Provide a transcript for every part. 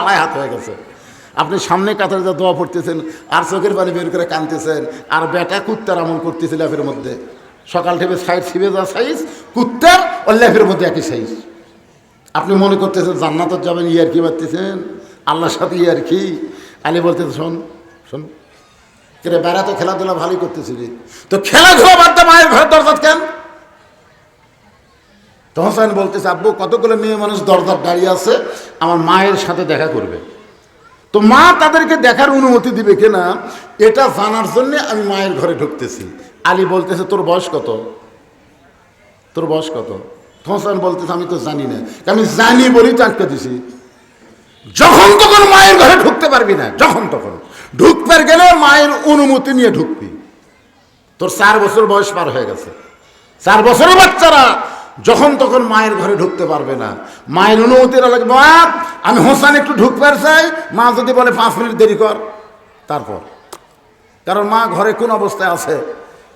আড়াই হাত হয়ে গেছে। আপনি সামনে কাতারে যা দোয়া পড়তেছেন, আর চোখের পানি বের করে কানতেছেন আর বেটা কুত্তার আমল করতেছে ল্যাফের মধ্যে। সকাল থেকে সাইড ছিবে যা সাইজ, কুত্তার ও ল্যাফের মধ্যে একই সাইজ। আপনি মনে করতেছেন, জান্নাতত যাবেন, ইয়ার কি পারতেছেন আল্লাহর সাথে ইয়ার কি? আলী বলতেছে, শোন শোন, কেরে বেড়া তো খেলাধুলা ভালোই করতেছিলি। তো খেলাধুলা বাদ দে, মায়ের ঘরের দরজা কেন? তো হোসেন বলতেছে, আব্বু, কতগুলো মেয়ে মানুষ দরদার দাঁড়িয়ে আছে? আমার মায়ের সাথে দেখা করবে। তো মা তাদেরকে দেখার অনুমতি দিবে কিনা, এটা জানার জন্য আমি মায়ের ঘরে ঢুকতেছি। আলী বলতেছে, তোর বয়স কত? তোর বয়স কত? হোসেন বলতেছে, আমি তো জানি না। আমি জানি বলেই তো আটকে দিছি। যখন তখন মায়ের ঘরে ঢুকতে পারবি না, যখন তখন। ঢুকতে গেলে মায়ের অনুমতি নিয়ে ঢুকবি। তোর চার বছর বয়স পার হয়ে গেছে। চার বছরের বাচ্চারা যখন তখন মায়ের ঘরে ঢুকতে পারবে না। মায়ের অনুমতি লাগবে, মা, আমি হোসান একটু ঢুকতে চাই। মা যদি বলে পাঁচ মিনিট দেরি কর। তারপর। কারণ মা ঘরে কোন অবস্থায় আছে?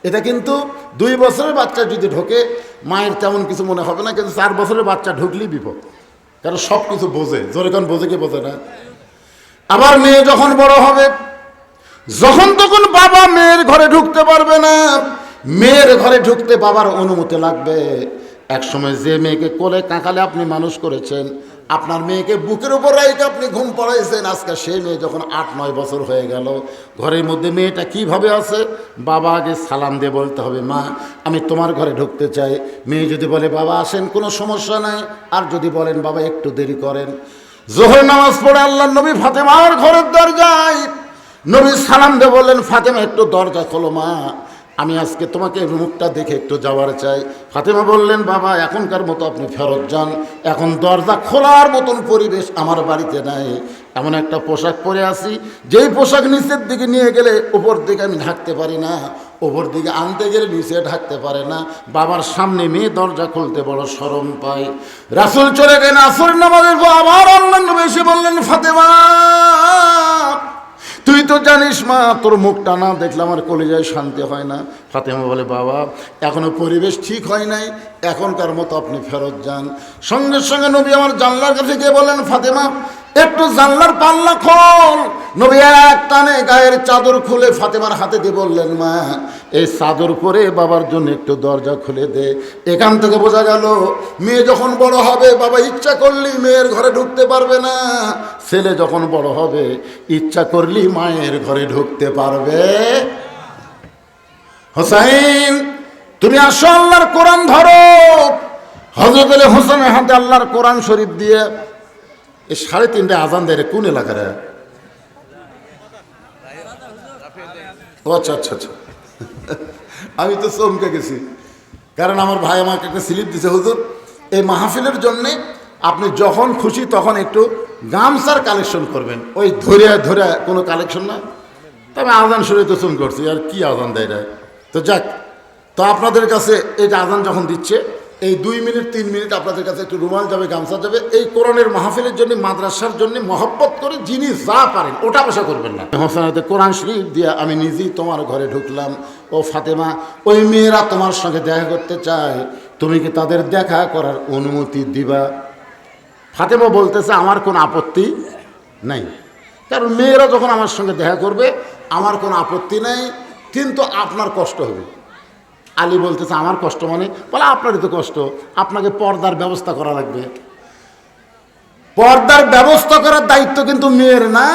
এটা কিন্তু দুই বছরের বাচ্চা যদি ঢোকে, মায়ের তেমন কিছু মনে হবে না, কিন্তু চার বছরের বাচ্চা ঢুকলেই বিপদ। কারণ সব কিছু বোঝে। জোরে কারণ বোঝে কি বোঝে না? আবার মেয়ে যখন বড় হবে, যখন তখন বাবা মেয়ের ঘরে ঢুকতে পারবে না। মেয়ের ঘরে ঢুকতে বাবার অনুমতি লাগবে। এক সময় যে মেয়েকে কোলে কাঁকালে আপনি মানুষ করেছেন, আপনার মেয়েকে বুকের উপর রাইকে আপনি ঘুম পড়াইছেন, আজকে সেই মেয়ে যখন আট, নয় বছর হয়ে গেল, ঘরের মধ্যে মেয়েটা কীভাবে আছে? বাবা আগে সালাম দিয়ে বলতে হবে, মা, আমি তোমার ঘরে ঢুকতে চাই। মেয়ে যদি বলে, বাবা, আসেন, কোনো সমস্যা নাই। আর যদি বলেন, বাবা, একটু দেরি করেন। জোহর নামাজ পড়ে আল্লাহ নবী ফাতেমার ঘরের দরজায় নবী সালাম দিয়ে বললেন, ফাতেমা, একটু দরজা খোলো, মা। আমি আজকে তোমাকে মুখটা দেখে একটু যাওয়ার চাই। ফাতেমা বললেন, বাবা, এখনকার মতো আপনি ফেরত যান। এখন দরজা খোলার মতন পরিবেশ আমার বাড়িতে নাই। এমন একটা পোশাক পরে আসি যেই পোশাক নিচের দিকে নিয়ে গেলে ওপর দিকে আমি ঢাকতে পারি না। ওপর দিকে আনতে গেলে নিচে ঢাকতে পারে না। বাবার সামনে মেয়ে দরজা খুলতে বড় সরম পাই। রাসুল চলে গেলেন আসর নামাজের আবার অন্যান্য বেশি বললেন, ফাতেমা তুই তো জানিস মা, তোর মুখটা না দেখলে আমার কলেজায় শান্তি হয় না। ফাতেমা বলে, বাবা এখনও পরিবেশ ঠিক হয় নাই, এখনকার মতো আপনি ফেরত যান। সঙ্গে সঙ্গে নবী আমার জানলার কাছে গিয়ে বলেন ফাতেমা একটু জানলার পাল্লা খোল। নবী এক টানে গায়ের চাদর খুলে ফাতেমার হাতে দিয়ে বললেন, মা, এই চাদর করে বাবার জন্য একটু দরজা খুলে দে। এখান থেকে বোঝা গেল, মেয়ে যখন বড় হবে, বাবা ইচ্ছা করলেই মেয়ের ঘরে ঢুকতে পারবে না। ছেলে যখন বড় হবে, ইচ্ছা করলেই মায়ের ঘরে ঢুকতে পারবে। হোসাইন, তুমি আসো আল্লাহর কোরআন ধরো। হজরত হোসেনের হাতে আল্লাহর কোরআন শরীফ দিয়ে এই সাড়ে তিনটে আজান দেয় কোন এলাকার আচ্ছা আচ্ছা আচ্ছা। আমি তো চমকে গেছি। কারণ আমার ভাই আমাকে একটা স্লিপ দিছে, হুজুর, এই মাহফিলের জন্যে আপনি যখন খুশি তখন একটু গামছার কালেকশন করবেন। ওই ধরে ধরে কোনো কালেকশন না। তবে আজান শুনে তো চুম করছি আর কি আজান দেয় রে? তো যাক, তো আপনাদের কাছে এই আজান যখন দিচ্ছে এই দুই মিনিট, তিন মিনিট আপনাদের কাছে একটু রুমাল যাবে, গামছা যাবে। এই কোরআনের মাহফিলের জন্য, মাদ্রাসার জন্য মহব্বত করে যিনি যা পারেন, ওটা আশা করবেন না। হোসেনাতে কোরআন শরীফ দিয়ে আমি নিজেই তোমার ঘরে ঢুকলাম। ও ফাতেমা, ওই মেয়েরা তোমার সঙ্গে দেখা করতে চায়। তুমি কি তাদের দেখা করার অনুমতি দিবা? ফাতেমা বলতেছে, আমার কোনো আপত্তি নাই। কারণ মেয়েরা যখন আমার সঙ্গে দেখা করবে, আমার কোনো আপত্তি নাই, কিন্তু আপনার কষ্ট হবে। আলী বলতেছে, আমার কষ্ট মানে? বলে, আপনারই তো কষ্ট। আপনাকে পর্দার ব্যবস্থা করা লাগবে। পর্দার ব্যবস্থা করার দায়িত্ব কিন্তু মেয়ের না,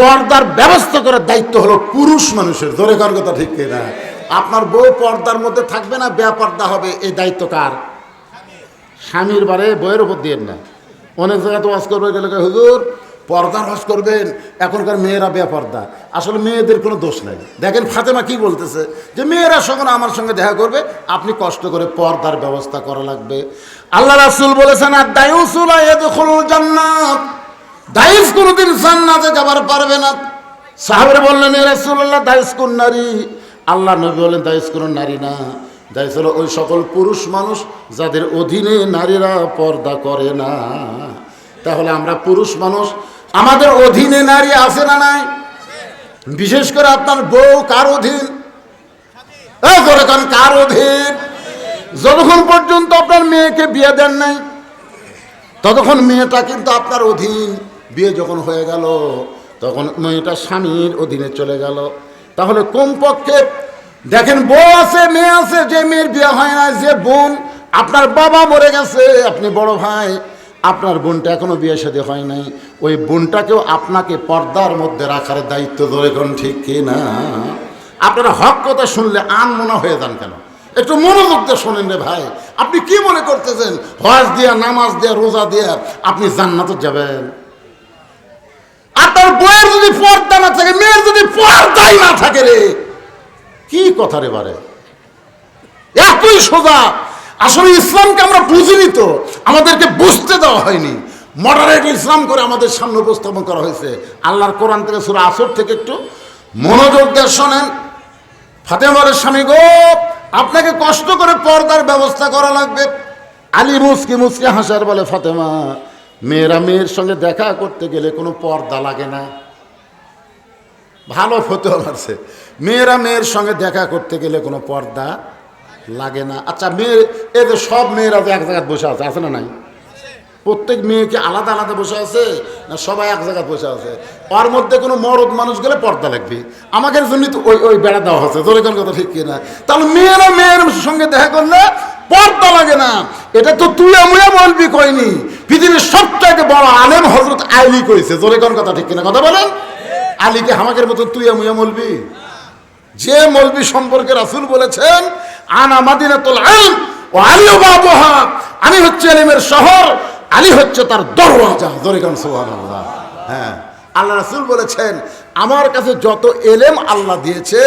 পর্দার ব্যবস্থা করার দায়িত্ব হলো পুরুষ মানুষের। ধরে কার কথা ঠিক না? আপনার বউ পর্দার মধ্যে থাকবে না বেপর্দা হবে, এই দায়িত্ব কার? স্বামীর বারে বইয়ের উপর দিয়ে না। অনেক জায়গায় তো ওয়াজ করবে, গেলে হুজুর পর্দার ওয়াজ করবেন, এখনকার মেয়েরা বেপর্দা। আসলে মেয়েদের কোনো দোষ নাই। দেখেন ফাতেমা কি বলতেছে? যে মেয়েরা সঙ্গে আমার সঙ্গে দেখা করবে, আপনি কষ্ট করে পর্দার ব্যবস্থা করা লাগবে। আল্লাহ রাসুল বলেছেন আর দায়ুসুল জান্নাত। দায়ুস কোনোদিন জান্নাতে যাবার পারবে না। সাহাবের বললেন রাসুল্লাহ দায়ুস কোন নারী? আল্লাহ নবী বলেন, দায়ুস কোন নারী না। দায়ুস হলো ওই সকল পুরুষ মানুষ যাদের অধীনে নারীরা পর্দা করে না। তাহলে আমরা পুরুষ মানুষ আমাদের অধীনে নারী আছে না নাই? বিশেষ করে আপনার বউ কার অধীন? কার অধীন? যতক্ষণ পর্যন্ত আপনার মেয়েকে বিয়ে দেন নাই, ততক্ষণ মেয়েটা কিন্তু আপনার অধীন। বিয়ে যখন হয়ে গেল, তখন মেয়েটা স্বামীর অধীনে চলে গেল। তাহলে কমপক্ষে দেখেন, বউ আছে, মেয়ে আছে, যে মেয়ের বিয়ে হয় না যে বোন আপনার বাবা মরে গেছে, আপনি বড় ভাই আপনার বোনটা এখনও বিয়ে সাথে হয় নাই। ওই বোনটাকেও আপনাকে পর্দার মধ্যে রাখার দায়িত্ব ধরে কোন ঠিক কি না? আপনারা হক কথা শুনলে আন মনে হয়ে যান কেন? একটু মনোযোগ শোনেন রে ভাই। আপনি কি মনে করতেছেন? হজ দিয়া, নামাজ দিয়া, রোজা দিয়া আপনি জান্নাতে যাবেন। আপনার বইয়ের যদি পর্দা না থাকে, মেয়ের যদি পর্দাই না থাকে রে, কি কথা রে বারে? এতই সোজা। আসলে ইসলামকে আমরা বুঝিনি তো। আমাদেরকে বুঝতে দেওয়া হয়নি। মডারেট ইসলাম করে আমাদের সামনে উপস্থাপন করা হয়েছে। আল্লাহর কোরআন থেকে সুরা আসর থেকে একটু মনোযোগ দিয়ে শোনেন। ফাতেমারের স্বামী গো, আপনাকে কষ্ট করে পর্দার ব্যবস্থা করা লাগবে। আলী মুসকি মুসকি হাসার বলে, ফাতেমা, মেয়েরা মেয়ের সঙ্গে দেখা করতে গেলে কোনো পর্দা লাগে না। ভালো ফতো মারছে মেয়েরা মেয়ের সঙ্গে দেখা করতে গেলে কোনো পর্দা লাগে না। আচ্ছা মেয়ে এদের সব মেয়েরা তো এক জায়গায় বসে আছে আছে না নাই? প্রত্যেক মেয়েকে আলাদা আলাদা বসে আছে, না সবাই এক জায়গায় বসে আছে? ওর মধ্যে কোনো মরদ মানুষ গেলে পর্দা লাগবে। আমাদের জন্য তো ওই ওই বেড়া দেওয়া হচ্ছে তোর কথা ঠিক কিনা? তাহলে মেয়েরা মেয়ের সঙ্গে দেখা করলে পর্দা লাগে না। এটা তো তুই আমুয়া বলবি কইনি। পৃথিবীর সবচাইতে বড় আলেম হজরত আলী কইছে, জোরে কোন কথা ঠিক কিনা? কথা বলেন। আলীকে হামাকের মতো তুই আমুয়া বলবি? যে মলবি সম্পর্কে রাসুল বলেছেন আনা মাদিনাতুল আইন ও আলী বাবুহা আমি হচ্ছে এলিমের শহর, আলী হচ্ছে তার দরওয়াজা। দরিকান সুবহানাল্লাহ। হ্যাঁ আল্লাহ রাসুল বলেছেন, আমার কাছে যত এলেম আল্লাহ দিয়েছে,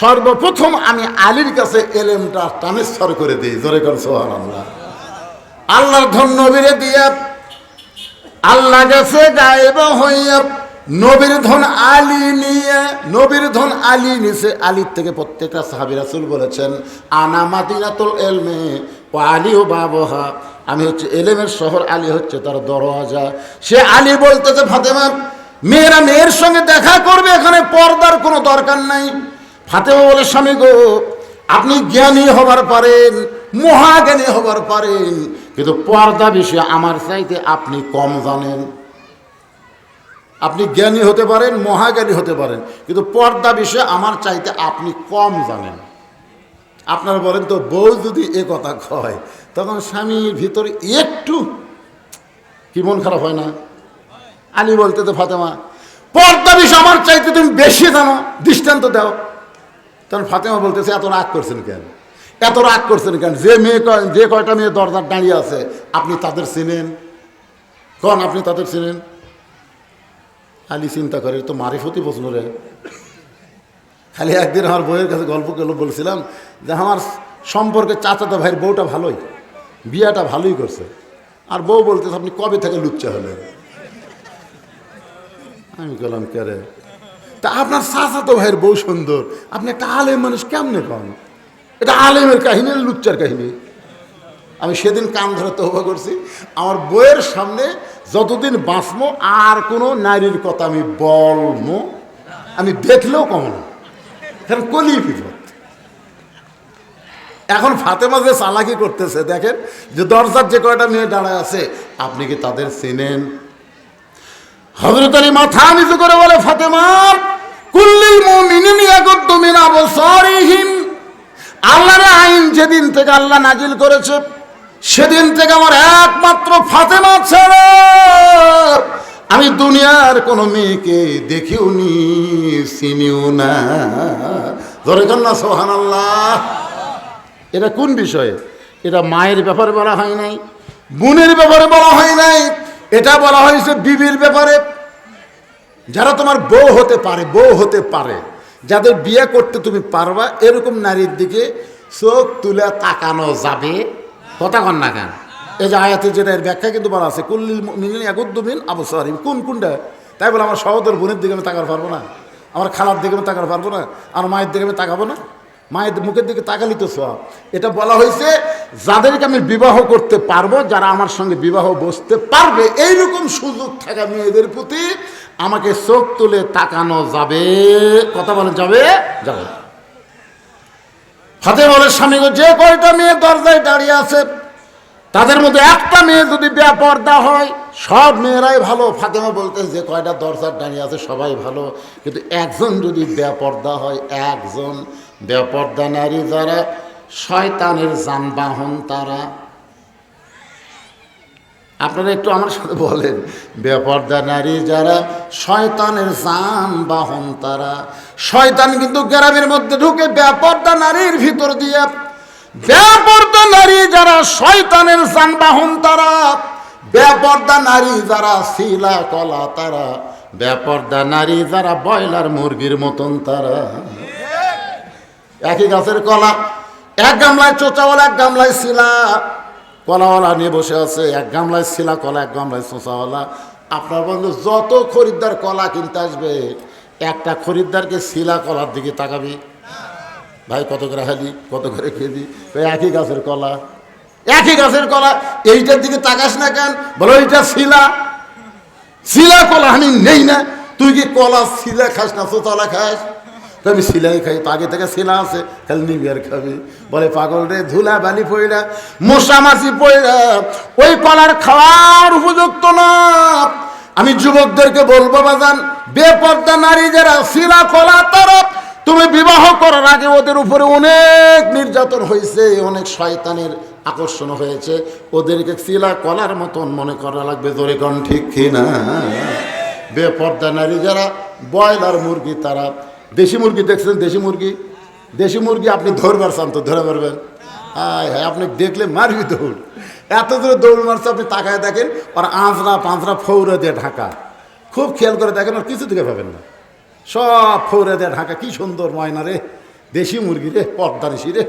সর্বপ্রথম আমি আলীর কাছে এলেমটা ট্রান্সফার করে দিই। দরিকান সুবহানাল্লাহ। আল্লাহর ধন নবীরে দিয়া, আল্লাহ গেছে গায়েব হইয়া নবীর ধন আলী নিয়ে, নবীর ধন আলী নিছে, আলীর থেকে প্রত্যেকটা সাহাবি রাসুল বলেছেন, আনা মাদিনাতুল এলমে ও আলী ও বাবহা। আমি হচ্ছে এলেমের শহর, আলী হচ্ছে তার দরওয়াজা। সে আলী বলতেছে, ফাতেমা, মেয়েরা মেয়ের সঙ্গে দেখা করবে, এখানে পর্দার কোনো দরকার নাই। ফাতেমা বলে, স্বামী গো, আপনি জ্ঞানী হবার পারেন, মহাজ্ঞানী হবার পারেন, কিন্তু পর্দা বিষয়ে আমার চাইতে আপনি কম জানেন। আপনি জ্ঞানী হতে পারেন, মহাজ্ঞানী হতে পারেন, কিন্তু পর্দা বিষয়ে আমার চাইতে আপনি কম জানেন। আপনারা বলেন তো, বউ যদি এ কথা কয়, তখন স্বামীর ভিতরে একটু কি মন খারাপ হয় না? আলী বলতে তো ফাতেমা, পর্দা বিষয় আমার চাইতে তুমি বেশি জানো, দৃষ্টান্ত দাও। তখন ফাতেমা বলতেছে, এত রাগ করছেন কেন? এত রাগ করছেন কেন? যে মেয়ে কয়- যে কয়টা মেয়ে দরজার দাঁড়িয়ে আছে, আপনি তাদের চিনেন? কন, আপনি তাদের চিনেন? আলী চিন্তা করে তো মারিফতি প্রশ্ন রে। খালি একদিন আমার বইয়ের কাছে গল্প করল, বলছিলাম যে, আমার সম্পর্কে চাচাতো ভাইয়ের বউটা ভালোই, বিয়াটা ভালোই করছে। আর বউ বলতেছে, আপনি কবে থেকে লুচ্চা হলেন? আমি বললাম কে তা আপনার চাচাতো ভাইয়ের বউ সুন্দর। আপনি একটা আলেম মানুষ, কেমনে পান? এটা আলেমের কাহিনী লুচ্চার কাহিনী? আমি সেদিন কান ধরে তহবা করছি। আমার বইয়ের সামনে যতদিন বাঁচমো, আর কোনো নারীর কথা আমি বলমো, আমি দেখলেও কম না। কারণ কলি বিপদ। এখন ফাতেমা যে চালাকি করতেছে, দেখেন, যে দরজার যে কয়টা মেয়ে দাঁড়ায় আছে, আপনি কি তাদের চেনেন? হজরত মাথা নিচু করে বলে, ফাতেমা, কুল্লিল আইন যেদিন থেকে আল্লাহ নাজিল করেছে সেদিন থেকে আমার একমাত্র ফাতেমা ছাড়া আমি দুনিয়ার কোনো মেয়েকে দেখিও নি, চিনিও না। ধরে না সোহান আল্লাহ এটা কোন বিষয়ে? এটা মায়ের ব্যাপারে বলা হয় নাই, বোনের ব্যাপারে বলা হয় নাই। এটা বলা হয়েছে বিবির ব্যাপারে। যারা তোমার বউ হতে পারে, বউ হতে পারে, যাদের বিয়ে করতে তুমি পারবা, এরকম নারীর দিকে চোখ তুলে তাকানো যাবে। কথা কন না কেন? এই যে আয়াতে যেটা এর ব্যাখ্যা কিন্তু বলা আছে, কুল্লিল মিনিন একদ্দমিন আবসারি কোন কোনটা? তাই বলে আমার সহোদর বোনের দিকে আমি তাকাতে পারব না, আমার খালার দিকে আমি তাকাতে পারব না, আর মায়ের দিকে আমি তাকাবো না। মায়ের মুখের দিকে তাকালি তো সব। এটা বলা হয়েছে, যাদেরকে আমি বিবাহ করতে পারব, যারা আমার সঙ্গে বিবাহ বসতে পারবে, এইরকম সুযোগ থাকা মেয়েদের প্রতি, আমাকে চোখ তুলে তাকানো যাবে। কথা বলে যাবে? যাবে। হাতে বলে, স্বামী যে কয়টা মেয়ে দরজায় দাঁড়িয়ে আছে, তাদের মধ্যে একটা মেয়ে যদি বেপর্দা হয়, সব মেয়েরাই ভালো। ফাতেমা বলতে, যে কয়টা দরজার দাঁড়িয়ে আছে, সবাই ভালো। কিন্তু একজন যদি বেপর্দা হয়, একজন বেপর্দা নারী যারা, শয়তানের যানবাহন তারা আপনারা একটু আমার সাথে বলেন। বেপর্দা নারী যারা শয়তানের যান বাহন তারা। শয়তান কিন্তু গ্রামের মধ্যে ঢুকে বেপর্দা নারীর ভিতর দিয়ে। বেপর্দা নারী যারা শয়তানের যানবাহন তারা। বেপর্দা নারী যারা শিলা, কলা তারা। বেপর্দা নারী যারা বয়লার মুরগির মতন তারা। একই গাছের কলা, এক গামলায় চোচাওয়ালা, এক গামলায় শিলা। কলাওয়ালা নিয়ে বসে আছে, এক গামলায় শিলা কলা, এক গামলায় চোচাওয়ালা আপনার বন্ধু, যত খরিদ্দার কলা কিনতে আসবে, একটা খরিদ্দারকে শিলা কলার দিকে তাকাবি। ভাই, কত করে হালি, কত করে খেলি? ওই একই গাছের কলা, একই গাছের কলা, এইটার দিকে তাকাস না কেন? বলো, এইটা শিলা। শিলা কলা আমি নেই না। তুই কি কলা শিলা খাস না চোতলা খাস? তো আমি শিলাই খাই তো আগে থেকে শিলা আছে। খালি নিবি খাবি। বলে, পাগল রে, ধুলা বালি পইরা, মশা মাছি পইরা, ওই কলার খাওয়ার উপযুক্ত না। আমি যুবকদেরকে বলব, বাজান, বেপর্দা নারী যারা শিলা কলা তারা তুমি বিবাহ করার আগে ওদের উপরে অনেক নির্যাতন হয়েছে, অনেক শয়তানের আকর্ষণ হয়েছে। ওদেরকে শিলা কলার মতন মনে করা লাগবে, জোরে কন ঠিক কিনা? বেপর্দা নারী যারা, ব্রয়লার মুরগি তারা দেশি মুরগি দেখছেন, দেশি মুরগি? দেশি মুরগি আপনি ধরবার চান তো, ধরে পারবেন হ্যাঁ হ্যাঁ আপনি দেখলে মারবি দৌড়। এত দূরে দৌড় মারছে, আপনি তাকায় দেখেন আর আঁচড়া পাঁচড়া ফৌরে দিয়ে ঢাকা। খুব খেয়াল করে দেখেন, আর কিছু দিকে পাবেন না। সব ফৌরা দিয়ে ঢাকা, কি সুন্দর ময়না রে। দেশি মুরগি রে পর্দানিসি রে।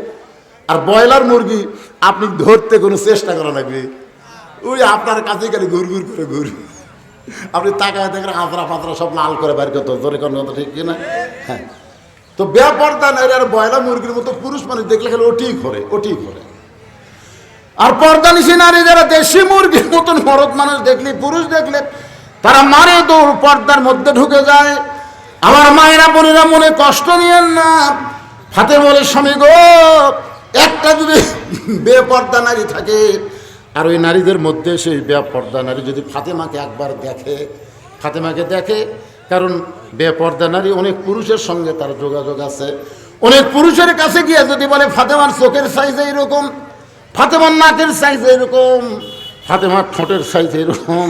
আর ব্রয়লার মুরগি, আপনি ধরতে কোনো চেষ্টা করা লাগবে। ওই আপনার কাছে গেলে ঘুর ঘুর করে ঘুর আপনি তাকায় দেখেন আঁতরা পাতরা সব লাল করে বের করতে ধরে কোনো কথা ঠিক কিনা? হ্যাঁ। তো নারী আর ব্রয়লার মুরগির মতো পুরুষ মানুষ দেখলে খেলে ওটি করে ওটি করে। আর পর্দানিসী নারী যারা দেশি মুরগির মতন মরদ মানুষ দেখলে, পুরুষ দেখলে, তারা মারে দৌড়, পর্দার মধ্যে ঢুকে যায়। আমার মায়েরা, বোনেরা মনে কষ্ট নিয়েন না। হাতে বলে, স্বামী গো, একটা যদি বেপর্দা নারী থাকে আর ওই নারীদের মধ্যে সেই বেপর্দা নারী যদি ফাতেমাকে একবার দেখে, ফাতেমাকে দেখে, কারণ বেপর্দা নারী অনেক পুরুষের সঙ্গে তার যোগাযোগ আছে। অনেক পুরুষের কাছে গিয়ে যদি বলে, ফাতেমার চোখের সাইজ এইরকম, ফাতেমার নাকের সাইজ এরকম ফাতেমার ঠোঁটের সাইজ এইরকম,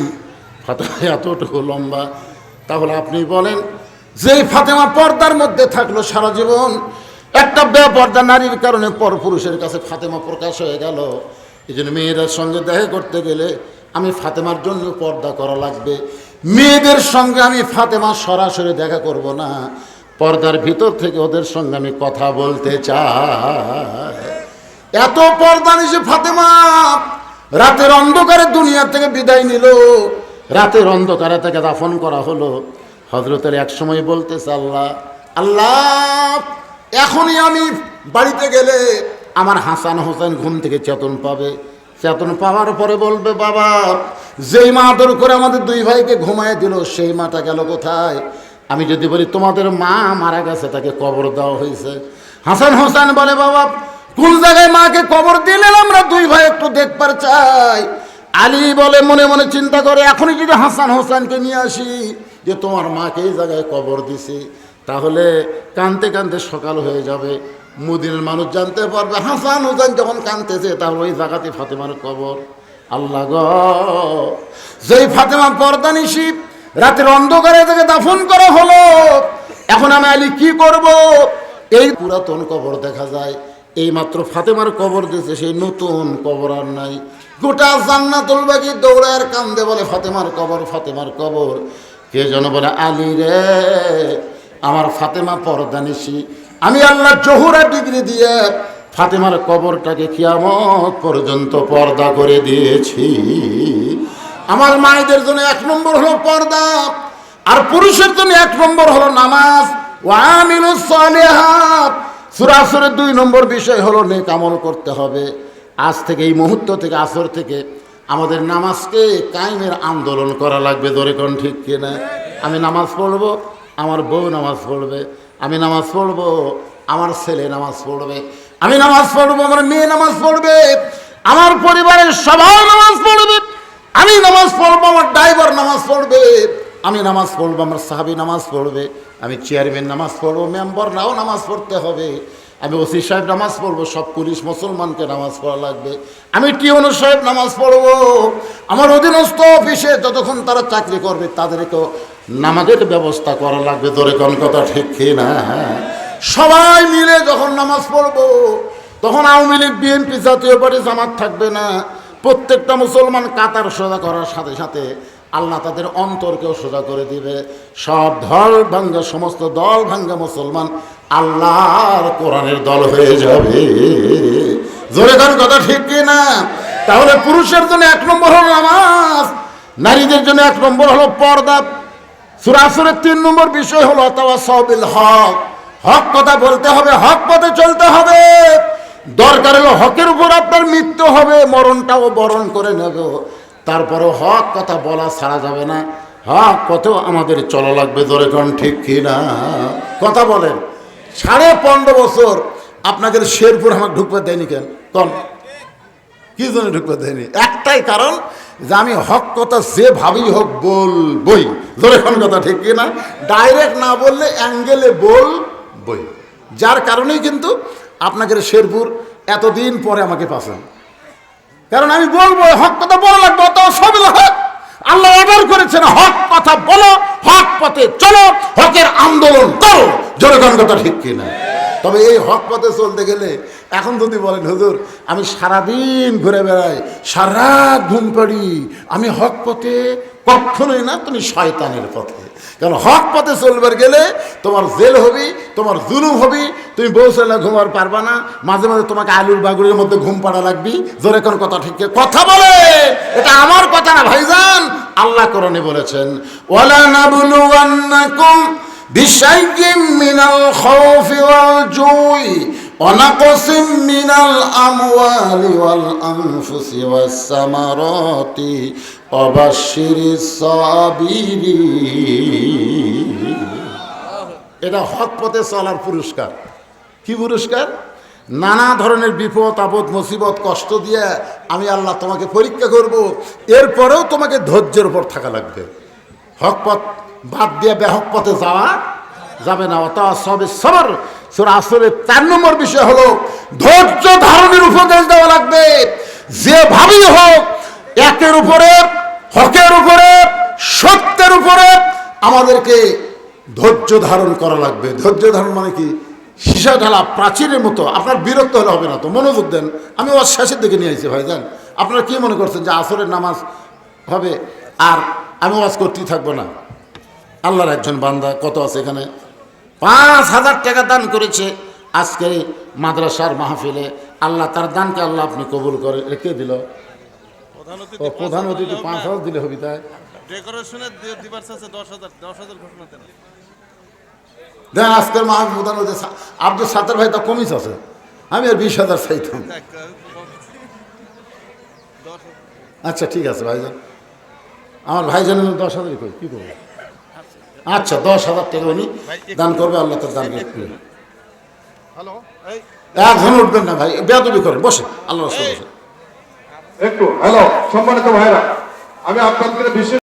ফাতেমা এতটুকু লম্বা। তাহলে আপনি বলেন যে ফাতেমা পর্দার মধ্যে থাকল সারা জীবন, একটা বেপর্দা নারীর কারণে পরপুরুষের কাছে ফাতেমা প্রকাশ হয়ে গেল। এই জন্য মেয়েদের সঙ্গে দেখা করতে গেলে আমি ফাতেমার জন্য পর্দা করা লাগবে। মেয়েদের সঙ্গে আমি ফাতেমা সরাসরি দেখা করব না। পর্দার ভিতর থেকে ওদের সঙ্গে আমি কথা বলতে চাই। এত পর্দা নিছে ফাতেমা। রাতের অন্ধকারে দুনিয়া থেকে বিদায় নিল। রাতের অন্ধকারে তাকে দাফন করা হলো। হজরতের এক সময় বলতেছে আল্লাহ আল্লাহ, এখনই আমি বাড়িতে গেলে আমার হাসান হোসেন ঘুম থেকে চেতন পাবে। চেতন পাওয়ার পরে বলবে, বাবা, যেই মা আদর করে আমাদের দুই ভাইকে ঘুমায় দিল, সেই মাটা গেল কোথায়? আমি যদি বলি, তোমাদের মা মারা গেছে, তাকে কবর দেওয়া হয়েছে। হাসান হোসেন বলে, বাবা, কোন জায়গায় মাকে কবর দিলেন আমরা? দুই ভাই একটু দেখবার চাই। আলী বলে, মনে মনে চিন্তা করে, এখনই যদি হাসান হোসেনকে নিয়ে আসি যে তোমার মাকে এই জায়গায় কবর দিছি, তাহলে কানতে কানতে সকাল হয়ে যাবে। মুদিনের মানুষ জানতে পারবে, হাসান হোসেন যখন কানতেছে তাহলে ওই জায়গাতে ফাতেমার কবর। আল্লাহ গ, যেই ফাতেমা পর্দানিশি রাতের অন্ধকারে তাকে দাফন করা হলো। এখন আমি আলী কি করব? এই পুরাতন কবর দেখা যায় এই মাত্র ফাতেমার কবর দিয়েছে, সেই নতুন কবর আর নাই। গোটা জান্নাতুল বাকি কান্দে বলে, ফাতেমার কবর ফাতেমার কবর। কে যেন বলে, আলী রে, আমার ফাতেমা পর্দানিসি আমি আল্লাহ জহুরা ডিগ্রি দিয়ে ফাতেমার কবরটাকে কিয়ামত পর্যন্ত পর্দা করে দিয়েছি। আমার মায়েদের জন্য এক নম্বর হলো পর্দা, আর পুরুষের জন্য এক নম্বর হলো নামাজ। সুরাসুরের দুই নম্বর বিষয় হলো নেক আমল করতে হবে। আজ থেকে, এই মুহূর্ত থেকে, আসর থেকে আমাদের নামাজকে কায়েমের আন্দোলন করা লাগবে। ধরে কোন ঠিক কিনা? আমি নামাজ পড়ব, আমার বউ নামাজ পড়বে। আমি নামাজ পড়ব, আমার ছেলে নামাজ পড়বে, আমি নামাজ পড়ব, আমার মেয়ে নামাজ পড়বে, আমার পরিবারের সবাই নামাজ পড়বে, আমি নামাজ পড়ব, আমার ড্রাইভার নামাজ পড়বে, আমি নামাজ পড়ব, আমার সাহাবি নামাজ পড়বে, আমি চেয়ারম্যান নামাজ পড়ব মেম্বাররাও নামাজ পড়তে হবে, আমি ওসি সাহেব নামাজ পড়ব, সব পুলিশ মুসলমানকে নামাজ পড়া লাগবে, আমি টিউনো সাহেব নামাজ পড়ব, আমার অধীনস্থ অফিসে যতক্ষণ তারা চাকরি করবে, তাদেরকেও নামাজের ব্যবস্থা করা লাগবে তোরে কোন কথা ঠিক কি না সবাই মিলে যখন নামাজ পড়ব, তখন আওয়ামী লীগ, বিএনপি জাতীয় পার্টি জামাত থাকবে না। প্রত্যেকটা মুসলমান কাতার সোজা করার সাথে সাথে আল্লাহ তাদের অন্তরকেও সোজা করে দিবে। সব দল ভাঙ্গা, সমস্ত দল ভাঙ্গা মুসলমান আল্লাহর কোরআনের দল হয়ে যাবে। জোরে কোন কথা ঠিক কি না তাহলে পুরুষের জন্য এক নম্বর হলো নামাজ, নারীদের জন্য এক নম্বর হলো পর্দা। সুরাসুরের তিন নম্বর বিষয় হলো তাওয়া সবিল হক। হক কথা বলতে হবে, হক পথে চলতে হবে। দরকার হলো হকের উপর আপনার মৃত্যু হবে, মরণটাও বরণ করে নেব। তারপরেও হক কথা বলা ছাড়া যাবে না। হক পথেও আমাদের চলা লাগবে, ধরে কোন ঠিক কি না? কথা বলেন। সাড়ে পনেরো বছর আপনাদের শেরপুর আমাকে ঢুকতে দেয়নি কেন? কম কি জন্য ঢুকতে দেয়নি? একটাই কারণ যে আমি হক কথা যে ভাবি হোক বলবই। ধরে কোন কথা ঠিক না ডাইরেক্ট না বললে অ্যাঙ্গেলে বল বই যার কারণেই কিন্তু আপনাকে শেরপুর এতদিন পরে আমাকে পাচ্ছেন। কারণ আমি বলব হক কথা বলা লাগবে অত সবিল হক। আল্লাহ অর্ডার করেছেন, হক কথা বলো, হক পথে চলো, হকের আন্দোলন করো। জনগণ কথা ঠিক কিনা? তবে এই হক পথে চলতে গেলে, এখন যদি বলেন, হুজুর, আমি সারাদিন ঘুরে বেড়াই সারা ঘুম পাড়ি, আমি হক পথে কখনোই না, তুমি শয়তানের পথে। কারণ হক পথে চলবার গেলে তোমার জেল হবি, তোমার জুলুম হবি, তুমি বৌসলা ঘুমার পারবা না, মাঝে মাঝে তোমাকে আলুর বাগুরের মধ্যে ঘুম পাড়া লাগবি, জোরে কোন কথা ঠিক কথা বলে! এটা আমার কথা না, ভাইজান! আল্লাহ কোরআনে বলেছেন, ওয়ালা নাবলুওয়ান্নাকুম বিশাইয়্যিম মিনাল খাউফি ওয়াল জুই ونقص من الأموال والأنفس والثمرات وبشر الصابرين এটা হক পথে চলার পুরস্কার কি পুরস্কার নানা ধরনের বিপদ আপদ মুসিবত কষ্ট দিয়ে আমি আল্লাহ তোমাকে পরীক্ষা করব এরপরেও তোমাকে ধৈর্যের উপর থাকা লাগবে হক পথ বাদ দিয়ে বেহক পথে যাওয়া যাবে না। অত সবে সবর। সুরা আসলে চার নম্বর বিষয় হলো, ধৈর্য ধারণের উপদেশ দেওয়া লাগবে। যেভাবেই হোক, একের উপরে, হকের উপরে, সত্যের উপরে আমাদেরকে ধৈর্য ধারণ করা লাগবে। ধৈর্য ধারণ মানে কি? সীসা ঢালা প্রাচীরের মতো। আপনার বিরক্ত হলে হবে না তো, মনোযোগ দেন। আমি ওর শেষের দিকে নিয়ে আসছি, ভাইজান। আপনারা কি মনে করছেন যে আসরের নামাজ হবে? আর আমি ওয়াজ করতেই থাকব না। আল্লাহর একজন বান্দা কত আছে এখানে? পাঁচ হাজার টাকা দান করেছে আজকে মাদ্রাসার মাহফিলে। আল্লাহ তার দানকে আল্লাহ আপনি কবুল করে রেখে দিল? প্রধান অতিথি পাঁচ হাজার দিলে হবি তাই? ডেকোরেশনের দিবার আছে দশ হাজার দশ হাজার দেন। আজকের মাহফিল প্রধান অতিথি আব্দুল সাত্তার ভাই তো কমিস আছে। আমি আর বিশ হাজার চাইতাম। আচ্ছা ঠিক আছে ভাইজান। আমার ভাইজানের দশ হাজারই কই কী করব? আচ্ছা দশ হাজার টাকা উনি দান করবে আল্লাহ তার দান করবে হ্যালো এই। একজন উঠবেন না ভাই বেদবি করেন বসে আল্লাহ একটু হ্যালো সম্মানিত ভাইরা আমি আপনাদের বিশেষ